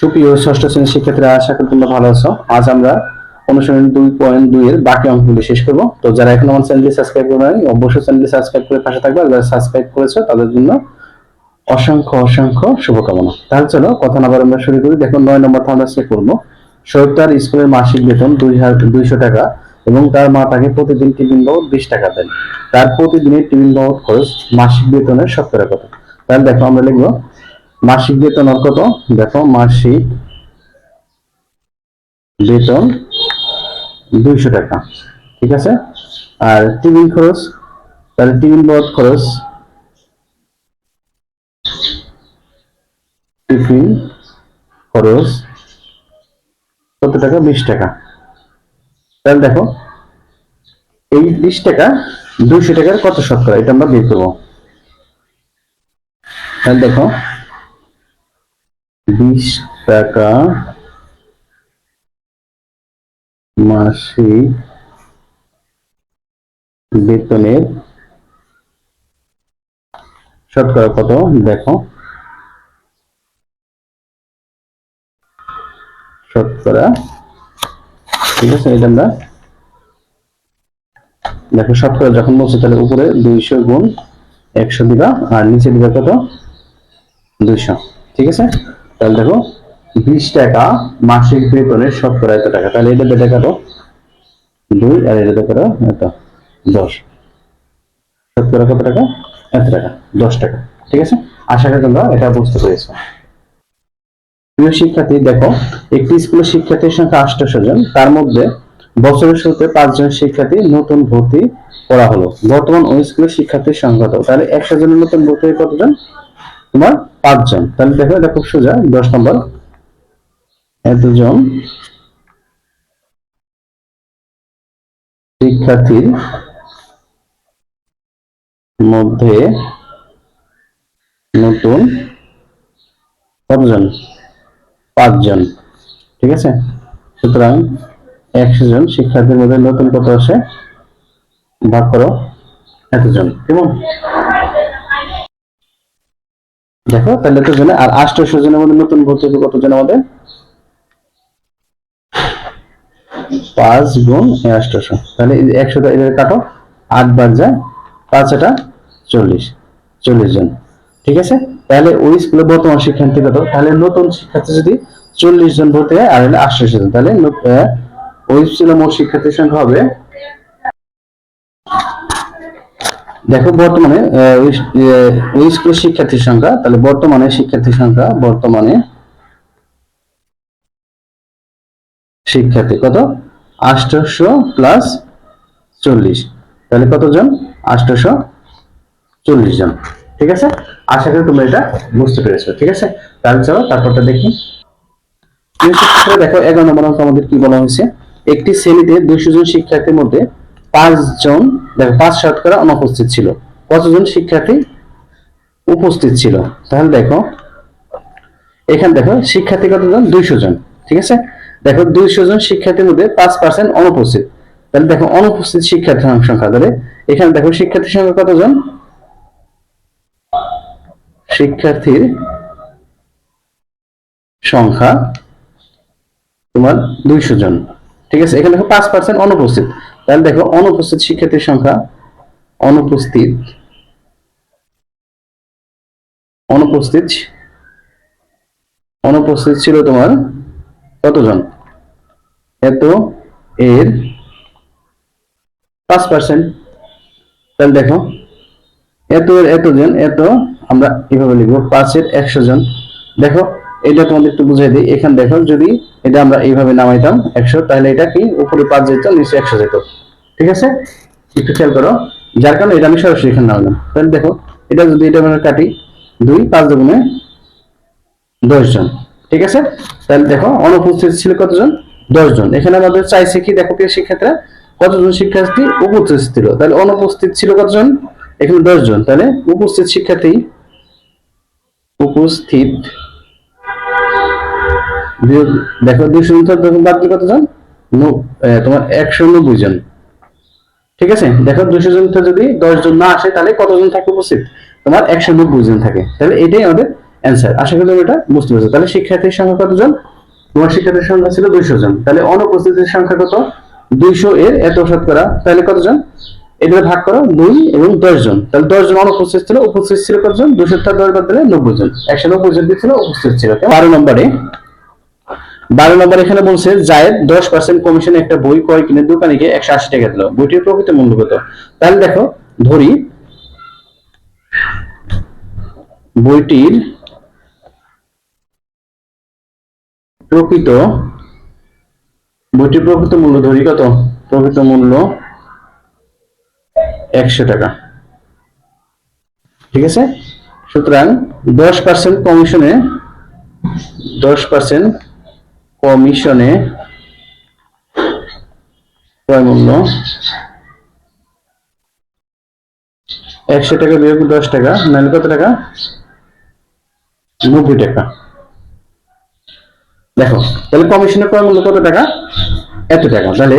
সুপ্রিয় ষষ্ঠ শ্রেণির শিক্ষার্থীরা, আশা করি তোমরা ভালো আছো। আজ আমরা অনুসরণ দুই পয়েন্ট দুই এর বাকি অঙ্কগুলি শেষ করব। তো যারা এখন আমার চ্যানেলটি সাবস্ক্রাইব করে নাই, অবশ্যই চ্যানেলটি সাবস্ক্রাইব করে পাশে থাকবে। আর যারা সাবস্ক্রাইব করেছ, তাদের জন্য অসংখ্য অসংখ্য শুভকামনা। তাহলে চলো, কথা না আমরা শুরু করি। দেখো, নয় নম্বরটা আমরা চেক করব তার স্কুলের মাসিক বেতন দুই হাজার দুইশো টাকা এবং তার মা তাকে প্রতিদিন টিফিন বাবদ বিশ টাকা দেন। তার প্রতিদিনের টিফিন বাবদ খরচ মাসিক বেতনের শতকরা কত তাহলে দেখো, আমরা লিখব মাসিক বেতন আর কত? দেখো, মাসিক বেতন দুইশো টাকা, ঠিক আছে? আর টিফিন খরচ, তাহলে টিফিন বাবদ খরচ, টিফিন খরচ কত টাকা? বিশ টাকা। তাহলে দেখো, এই বিশ টাকা দুইশো টাকার কত শতকরা? এটা আমরা বের করব। তাহলে দেখো বিশ টাকা মাসিক বেতনের শতকরা কত? দেখো। শতকরা। ঠিক আছে, এটা আমরা দেখো, শতকরা যখন বলছে, তাহলে উপরে দুইশো গুণ একশো দিবা, আর নিচে দিবা কত? দুইশো। ঠিক আছে? তাহলে দেখো, বিশ টাকা মাসিক বেতনের শতকরা এত টাকা। তাহলে এটা বেটা কাটো দুই আর এটা করো, এত, দশ। শতকরা কত টাকা? এত টাকা, দশ টাকা। ঠিক আছে? আশা করি তোমরা এটা বুঝতে পেরেছ। প্রিয় শিক্ষার্থী, দেখো, একটি স্কুলের শিক্ষার্থীর সংখ্যা আটশো জন। তার মধ্যে বছরের শুরুতে পাঁচজন শিক্ষার্থী নতুন ভর্তি করা হলো। বর্তমান ওই স্কুলের শিক্ষার্থীর সংখ্যা তাহলে একশো জনের নতুন ভর্তি কতজন? তোমার পাঁচজন। তাহলে দেখো, এটা খুব সোজা, দশ নম্বর। এতজন শিক্ষার্থীর মধ্যে নতুন কতজন? পাঁচজন। ঠিক আছে? সুতরাং একশো জন শিক্ষার্থীর মধ্যে নতুন কত আসে? ভাগ করো, এতজন। কেমন? দেখো, তাহলে তো জনে আর আষ্টশো জনের মধ্যে নতুন ভর্তি হবে কতজন আমাদের পাঁচ গুণ আষ্টশো তাহলে একশো এদের কাটো, আট বার যায়, পাঁচ এটা চল্লিশ চল্লিশ জন। ঠিক আছে? তাহলে ওই স্কুলে বর্তমান শিক্ষার্থী কত তাহলে নতুন শিক্ষার্থী যদি চল্লিশ জন ভর্তি হয়, আর হলে আটশো জন, তাহলে ওই স্কুলে মোট শিক্ষার্থীর সংখ্যা হবে দেখো বর্তমানে ওই আহ, স্কুলের শিক্ষার্থীর সংখ্যা তাহলে বর্তমানে শিক্ষার্থীর সংখ্যা বর্তমানে শিক্ষার্থী কত? আষ্টশো প্লাস চল্লিশ। তাহলে কতজন? আষ্টশো চল্লিশ জন। ঠিক আছে? আশা করি তোমরা এটা বুঝতে পেরেছ। ঠিক আছে? তাহলে চলো তারপরটা দেখি। দেখো এগারো নম্বর আমাদের কি বলা হয়েছে? একটি শ্রেণীতে দুইশো জন শিক্ষার্থীর মধ্যে পাঁচজন পাঁচ শতকরা অনুপস্থিত ছিল। কতজন শিক্ষার্থী উপস্থিত ছিল? তাহলে দেখো, এখানে দেখো, শিক্ষার্থী কতজন? দুইশো জন, ঠিক আছে? দেখো, দুইশো জন শিক্ষার্থীর মধ্যে পাঁচ পার্সেন্ট অনুপস্থিত। তাহলে দেখো, অনুপস্থিত শিক্ষার্থীর সংখ্যা তাহলে এখানে দেখো, শিক্ষার্থীর সংখ্যা কতজন? শিক্ষার্থীর সংখ্যা তোমার দুইশো জন, ঠিক আছে? এখানে দেখো, পাঁচ পার্সেন্ট অনুপস্থিত। তাহলে দেখো, অনুপস্থিত শিক্ষার্থীর সংখ্যা অনুপস্থিত অনুপস্থিত অনুপস্থিত ছিল তোমার কতজন? এত এর পাঁচ পার্সেন্ট তাহলে দেখো, এত এর এতজন, এত আমরা এভাবে লিখব? পাঁচের একশো জন। দেখো এটা তোমাদের একটু বুঝাই দিই। এখানে দেখো, যদি এটা আমরা এইভাবে নামাইতাম একশো, তাহলে এটা কি? উপরে পাঁচ যেত, নিচে একশো যেত। ঠিক আছে? একটু খেয়াল করো। যার কারণে এটা আমি সরাসরি এখানে নামালাম তাহলে দেখো, এটা যদি এটা আমরা কাটি, দুই, পাঁচ দুগুণে দশ জন। ঠিক আছে? তাহলে দেখো, অনুপস্থিত ছিল কতজন? দশ জন। এখানে আমাদের চাইছে কি, দেখো প্রিয় শিক্ষার্থীরা কতজন শিক্ষার্থী উপস্থিত ছিল? তাহলে অনুপস্থিত ছিল কতজন? এখানে দশ জন। তাহলে উপস্থিত শিক্ষার্থী উপস্থিত দেখো দুইশো থেকে বাদ দিলে কতজন? তোমার একশো নব্বই জন। ঠিক আছে? দেখো দুইশো জন যদি দশ জন না আসে, তাহলে কতজন থাকে উপস্থিত? তোমার একশো নব্বই জন থাকে। তাহলে এটাই আমাদের অ্যান্সার আশা করি তুমি এটা বুঝতে পেরেছ। তাহলে শিক্ষার্থীর সংখ্যা কতজন? তোমার শিক্ষার্থীর সংখ্যা ছিল দুইশো জন। তাহলে অনুপস্থিতির সংখ্যা কত? দুইশো এর এত শতকরা তাহলে কতজন? এগুলো ভাগ করো দুই এবং দশ জন। তাহলে দশ জন অনুপস্থিত ছিল। উপস্থিত ছিল কতজন? দুশো দশ বাদ দিলে নব্বই জন। একশো নব্বই জন ছিল, উপস্থিত ছিল। বারো নম্বরে। বারো নম্বর এখানে বলছে, জায়েদ, দশ পার্সেন্ট কমিশনে একটা বই ক্রয় কিনে দোকানিকে একশো আশি টাকা দিল। বইটির প্রকৃত মূল্য কত? তাহলে দেখো, ধরি, বইটির প্রকৃত বইটির প্রকৃত মূল্য ধরি কত? প্রকৃত মূল্য একশো টাকা। ঠিক আছে? সুতরাং দশ পার্সেন্ট কমিশনে দশ পার্সেন্ট কমিশনে মূল্য একশো টাকা বিয়োগ দশ টাকা, নাহলে কত টাকা? নব্বই টাকা। দেখো, তাহলে কমিশনের মূল্য, কত টাকা? এত টাকা। তাহলে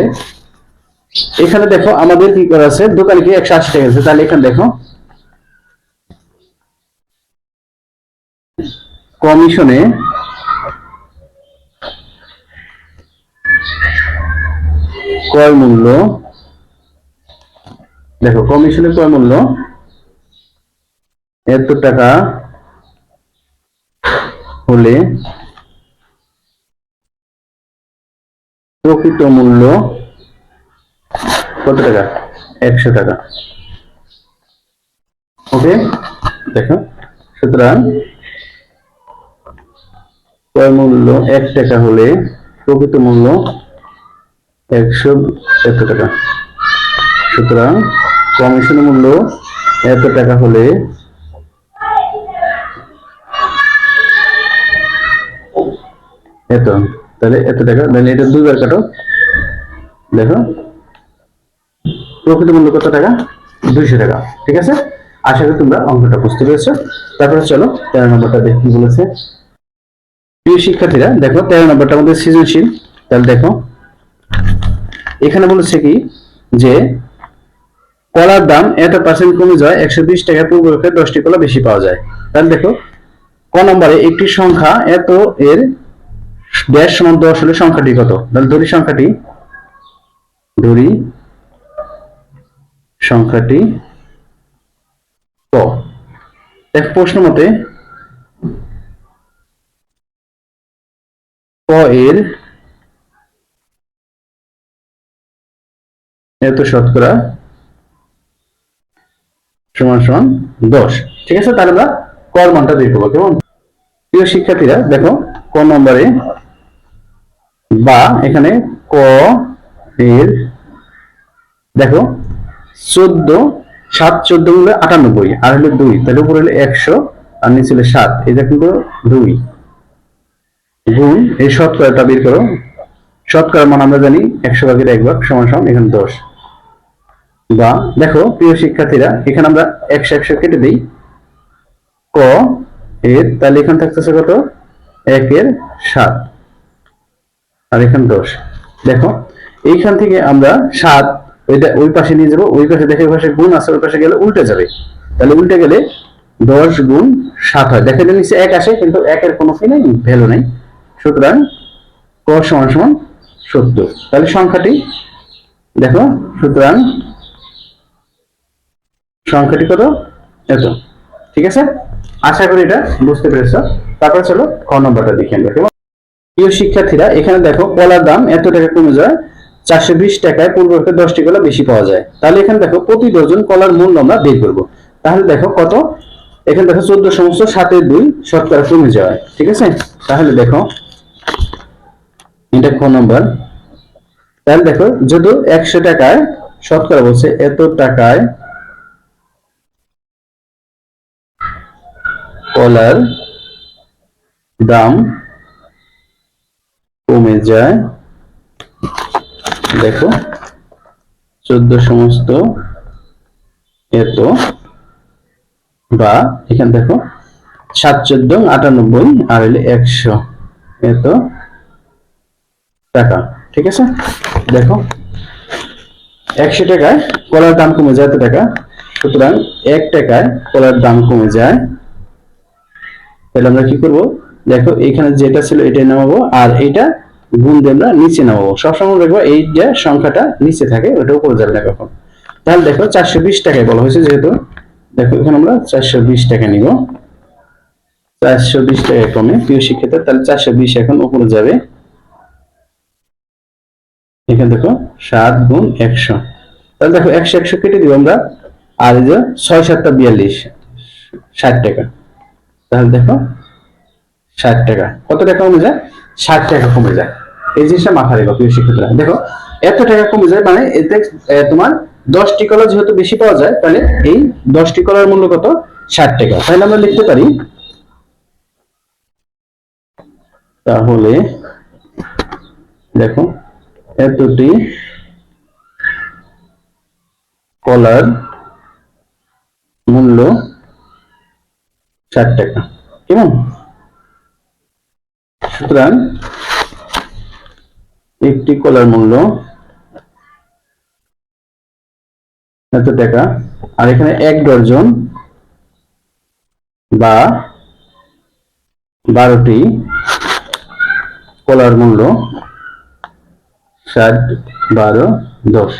এখানে দেখো, আমাদের কি করা আছে? দোকানে কি একশো আশি টাকা আছে? তাহলে এখানে দেখো, কমিশনে ক্রয় মূল্য, দেখো কমিশনের ক্রয় মূল্য এত টাকা হলে প্রকৃত মূল্য কত টাকা? একশো টাকা। ওকে দেখো, সুতরাং ক্রয় মূল্য এক টাকা হলে প্রকৃত মূল্য একশো এত টাকা। সুতরাং কমিশন মূল্য এত টাকা হলে এত। তাহলে এত টাকা, তাহলে এটা দুইবার কাটো। দেখো, প্রকৃত মূল্য কত টাকা? দুইশো টাকা, ঠিক আছে? আশা করি তোমরা অঙ্কটা বুঝতে পেরেছ। তারপরে চলো, তেরো নম্বরটা দেখি বলেছে। প্রিয় শিক্ষার্থীরা, দেখো, তেরো নম্বরটা আমাদের সৃজনশীল। তাহলে দেখো এখানে বলেছে কি? যে কলার দাম এত পার্সেন্ট কমে যায়, একশো বিশ টাকা পূর্বপক্ষে দশটি কলা বেশি পাওয়া যায়। তাহলে দেখো, ক নম্বরে একটি সংখ্যা এত এর ড্যাশ সমান দশ হলে সংখ্যাটি কত? তাহলে ধরি সংখ্যাটি ধরি সংখ্যাটি ক। দেখ প্রশ্ন মতে, ক এর এত শতকরা? সমান সমান দশ। ঠিক আছে, তাহলে আমরা কর মানটা দিয়ে দেবো কেমন? প্রিয় শিক্ষার্থীরা, দেখো, ক নম্বরে বা এখানে ক এর, দেখো, চোদ্দ, সাত, চোদ্দ হলে আটানব্বই, আর হলো দুই, তাহলে উপরে হলো একশো, আর নিচে হলো সাত এটা কিন্তু দুই। গুণ এই শতকরাটা বের করো। শতকরা মান আমরা জানি একশো ভাগের এক ভাগ সমান সমান এখানে দশ। বা দেখো, প্রিয় শিক্ষার্থীরা, এখানে আমরা একশো একশো কেটে দিই। ক এর তাহলে এখানে থাকতেছে কত? একের সাত। আর এখানে দশ। দেখো, এইখান থেকে আমরা সাত, ওইটা ওই পাশে নিয়ে যাব, ওই পাশে দেখে পাশে গুণ আছে, ওই পাশে গেলে উল্টে যাবে। তাহলে উল্টে গেলে দশ গুণ সাত হয়। দেখে নিচে এক আসে, কিন্তু একের কোনো কি নেই, ভ্যালু নেই। সুতরাং ক সমান সমান সত্তর। তাহলে সংখ্যাটি দেখো, সুতরাং সংখ্যাটি কত? এত ঠিক আছে? আশা করি এটা বুঝতে পেরেছ। তারপর চলো খ নম্বরটা দেখে আমরা, কেমন? প্রিয় শিক্ষার্থীরা, এখানে দেখো কলার দাম এত টাকা কমে যায়, চারশো বিশ টাকায় পূর্বকে দশটি কলা বেশি পাওয়া যায়। তাহলে এখানে দেখো প্রতি ডজন কলার মূল্য আমরা বের করব। তাহলে দেখো কত? এখানে দেখো চোদ্দ সমস্ত সাতের দুই শতকরা কমে যায়। ঠিক আছে? তাহলে দেখো, এটা ক নম্বর। তাহলে দেখো, যদি একশো টাকায়, শতকরা বলছে এত টাকায় কলার দাম কমে যায়। দেখো, চোদ্দ সমস্ত এত বা এখানে দেখো, সাত চোদ্দ আটানব্বই, আর হলে একশো এত টাকা, ঠিক আছে? দেখো, একশো টাকায় কলার দাম কমে যায় এত টাকা, সুতরাং এক টাকায় কলার দাম কমে যায় তাহলে আমরা কি করব? দেখো, এখানে যেটা ছিল এটাই নামাবো, আর এইটা গুণ দিয়ে আমরা নিচে নামাবো। সবসময় দেখব এই যে সংখ্যাটা নিচে থাকে, ওটা উপরে যাবে না কখন। তাহলে দেখো, চারশো বিশ টাকায় বলা হয়েছে যেহেতু, দেখো, এখানে আমরা চারশো বিশ টাকা নিব। চারশো বিশ টাকা কমে প্রিয় শিক্ষিতা তাহলে চারশো বিশ এখন উপরে যাবে। এখানে দেখো, সাত গুণ একশো। তাহলে দেখো, একশো একশো কেটে দিব আমরা, আর ছয় সাতটা বিয়াল্লিশ, ষাট টাকা। তাহলে দেখো, ষাট টাকা। কত টাকা কমে যায়? ষাট টাকা কমে যায়। এই জিনিসটা মাথা রেখো, প্রিয় শিক্ষার্থীরা দেখো, এত টাকা কমে যায় মানে এতে তোমার দশটি কলা যেহেতু বেশি পাওয়া যায়, তাহলে এই দশটি কলার মূল্য কত? ষাট টাকা। তাহলে আমরা লিখতে পারি, তাহলে দেখো, এতটি কলার মূল্য ষাট টাকা। কেমন? সুতরাং একটি কলার মূল্য এত টাকা। আর এখানে এক ডজন বা বারোটি কলার মূল্য ষাট বারো দশ।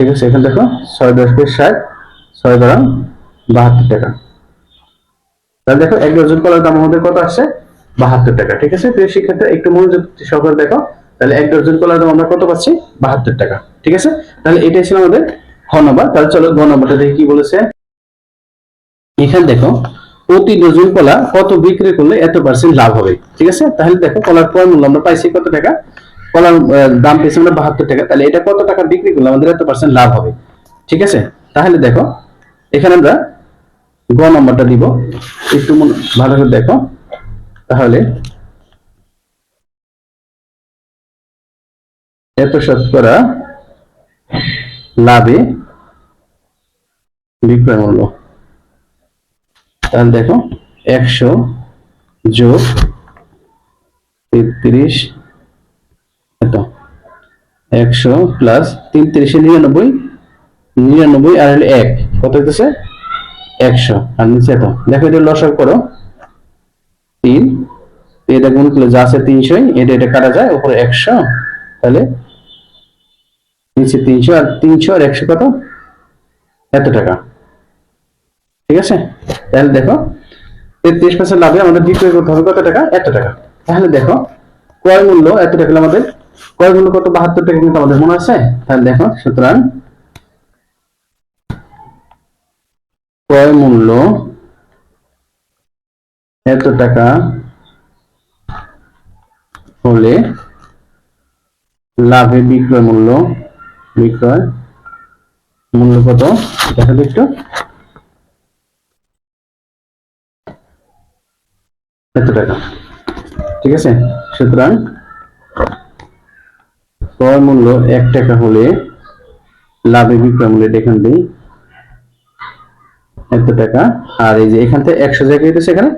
ঠিক আছে, এখানে দেখো ছয় দশ ষাট, ছয় বারো বাহাত্তর টাকা। তাহলে দেখো, এক ডজন কলার দাম আমাদের কত আসছে? বাহাত্তর টাকা, ঠিক আছে? প্রিয় শিক্ষার্থী একটু মনোযোগ সহকারে দেখো, তাহলে এক ডজন কলার দাম আমরা কত পাচ্ছি? বাহাত্তর টাকা, ঠিক আছে? তাহলে এটাই ছিল আমাদের খ নম্বর। তাহলে চলো গ নম্বরটা দেখি কি বলেছে। এখানে দেখো, প্রতি ডজন কলা কত বিক্রি করলে এত পার্সেন্ট লাভ হবে, ঠিক আছে? তাহলে দেখো, কলার ক্রয় মূল্য আমরা পাইছি কত টাকা? কলার দাম পেয়েছি আমরা বাহাত্তর টাকা, তাহলে এটা কত টাকা বিক্রি করলে আমাদের এত পার্সেন্ট লাভ হবে, ঠিক আছে? তাহলে দেখো, এখানে আমরা গ নম্বরটা দিব। একটু ভালো করে দেখো। তাহলে এত শতকরা লাভে বিক্রয় মূল্য। তাহলে দেখো, একশো যোগ তেত্রিশ, এত। একশো প্লাস তিন তিরিশে নিরানব্বই নিরানব্বই আর এক। কত হইতেছে? একশো। আর নিচে এত দেখো এটা লসক করো। তিন, এটা গুণ করলে যা আছে তিনশোই, এটা এটা কাটা যায় একশো। তাহলে নিচে তিনশো আর তিনশো আর একশো কত? এত টাকা। ঠিক আছে? তাহলে দেখো, তেত্রিশ পার্সেন্ট লাভে আমাদের বিক্রয় করতে হবে কত টাকা? এত টাকা। তাহলে দেখো, ক্রয় মূল্য এত টাকা আমাদের, ক্রয় মূল্য কত? বাহাত্তর টাকা কিন্তু আমাদের মনে আছে। তাহলে দেখো, সুতরাং ক্রয় মূল্য এত টাকা হলে লাভে বিক্রয় মূল্য বিক্রয় মূল্য কত? দেখা একটু। এত টাকা। ঠিক আছে? সুতরাং ক্রয় মূল্য এক টাকা হলে লাভে বিক্রয় মূল্য এখান দিই এত টাকা। আর এই যে এখান থেকে একশো জায়গায় হইতেছে এখানে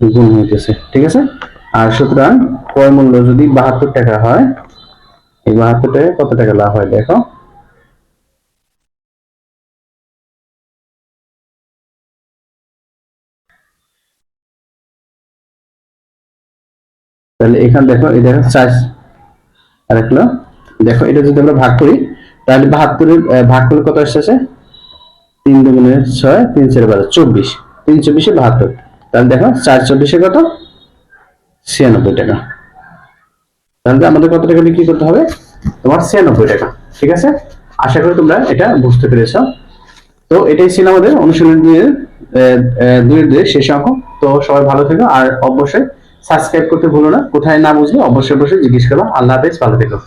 গুণ হইতেছে ঠিক আছে? আর সুতরাং ক্রয় মূল্য যদি বাহাত্তর টাকা হয়, এই বাহাত্তর টাকায় কত টাকা লাভ হয় দেখো? তাহলে এখানে দেখো, এই দেখো, চার আর দেখো, এটা যদি আমরা ভাগ করি, তাহলে বাহাত্তরের ভাগ করলে কত আসতেছে তিন দুগুণে ছয়, তিন চার বারো, চব্বিশ। তিন চব্বিশে বাহাত্তর। তাহলে দেখো, চার চব্বিশে কত? ছিয়ানব্বই টাকা। তাহলে আমাদের কত টাকা বিক্রি করতে হবে? তোমার ছিয়ানব্বই টাকা। ঠিক আছে? আশা করি তোমরা এটা বুঝতে পেরেছ। তো এটাই ছিল আমাদের অনুশীলন দুইয়ের দুইয়ের দুইয়ের শেষ অঙ্ক। তো সবাই ভালো থেকো। আর অবশ্যই সাবস্ক্রাইব করতে ভুলো না। কোথায় না বুঝলে অবশ্যই অবশ্যই জিজ্ঞেস করো আল্লাহ হাফেজ, ভালো থেকো।